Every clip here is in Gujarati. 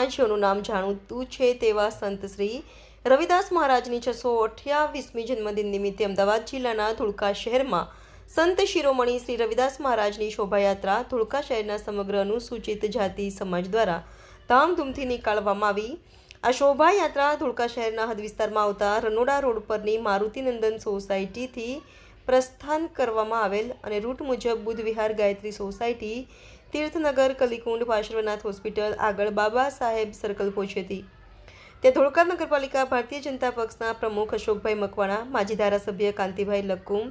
ઇતિહાસમાં જેઓનું નામ જાણીતું છે તેવા સંત શ્રી રવિદાસ મહારાજની છસો અઠ્યાવીસમી જન્મદિન નિમિત્તે અમદાવાદ જિલ્લાના ધોળકા શહેરમાં સંત શિરોમણી શ્રી રવિદાસ મહારાજની શોભાયાત્રા ધોળકા શહેરના સમગ્ર અનુસૂચિત જાતિ સમાજ દ્વારા ધામધૂમથી નીકાળવામાં આવી. આ શોભાયાત્રા ધોળકા શહેરના હદ વિસ્તારમાં આવતા રનોડા રોડ પરની મારુતિનંદન સોસાયટીથી પ્રસ્થાન કરવામાં આવેલ અને રૂટ મુજબ બુદ્ધ વિહાર ગાયત્રી સોસાયટી, તીર્થનગર, કલીકુંડ પાર્શ્વનાથ હોસ્પિટલ આગળ બાબા સાહેબ સર્કલ પહોંચી હતી. તે ધોળકા નગરપાલિકા ભારતીય જનતા પક્ષના પ્રમુખ અશોકભાઈ મકવાણા, માજી ધારાસભ્ય કાંતિભાઈ લક્કુમ,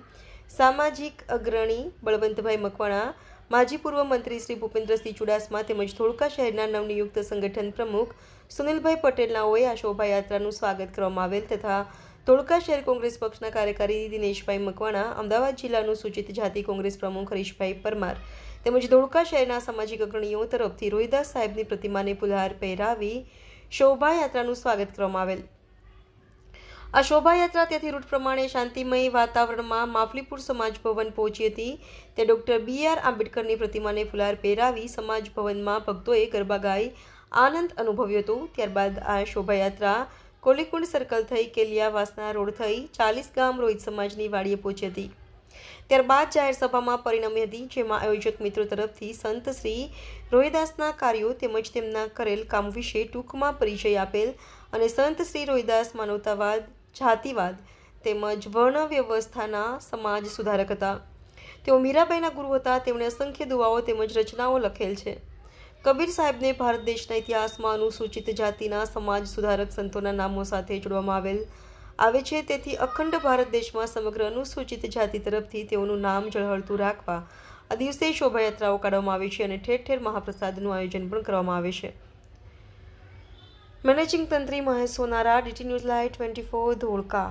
સામાજિક અગ્રણી બળવંતભાઈ મકવાણા, માજી પૂર્વ મંત્રી શ્રી ભૂપેન્દ્રસિંહ ચુડાસમા તેમજ ધોળકા શહેરના નવનિયુક્ત સંગઠન પ્રમુખ સુનિલભાઈ પટેલનાઓએ આ શોભાયાત્રાનું સ્વાગત કરવામાં આવેલ તથા ધોળકા શહેર કોંગ્રેસ પક્ષના કાર્યકારી દિનેશભાઈ મકવાણા, અમદાવાદ જિલ્લાનું સૂચિત જાતિ કોંગ્રેસ પ્રમુખ હરીશભાઈ પરમાર તેમજ ધોળકા શહેરના સામાજિક અગ્રણીઓ તરફથી રોહિદાસ સાહેબની પ્રતિમાને પુલહાર પહેરાવી શોભાયાત્રાનું સ્વાગત કરવામાં આવેલ. આ શોભાયાત્રા ત્યાંથી રૂટ પ્રમાણે શાંતિમય વાતાવરણમાં માફલીપુર સમાજ ભવન પહોંચી હતી. તે ડૉક્ટર બી આર આંબેડકરની પ્રતિમાને ફુલાર પહેરાવી સમાજ ભવનમાં ભક્તોએ ગરબા ગાઈ આનંદ અનુભવ્યો હતો. ત્યારબાદ આ શોભાયાત્રા કોલીકુંડ સર્કલ થઈ કેલિયાવાસના રોડ થઈ ચાલીસ ગામ રોહિત સમાજની વાડીએ પહોંચી હતી. ત્યારબાદ જાહેર સભામાં પરિણમી હતી, જેમાં આયોજક મિત્રો તરફથી સંત શ્રી રોહિદાસના કાર્યો તેમજ તેમના કરેલ કામ વિશે ટૂંકમાં પરિચય આપેલ અને સંત શ્રી રોહિદાસ માનવતાવાદ, જાતિવાદ તેમજ વર્ણ વ્યવસ્થાના સમાજ સુધારક હતા. તેઓ મીરાબાઈના ગુરુ હતા, તેમણે અસંખ્ય દુવાઓ તેમજ રચનાઓ લખેલ છે. કબીર સાહેબને ભારત દેશના ઇતિહાસમાં અનુસૂચિત જાતિના સમાજ સુધારક સંતોના નામો સાથે જોડવામાં આવેલ આવે છે. તેથી અખંડ ભારત દેશમાં સમગ્ર અનુસૂચિત જાતિ તરફથી તેઓનું નામ ઝળહળતું રાખવા આ દિવસે શોભાયાત્રાઓ કાઢવામાં આવે છે અને ઠેર ઠેર મહાપ્રસાદનું આયોજન પણ કરવામાં આવે છે. Managing તંત્રી Mahesh Sonara, DT news live twenty four Dholka.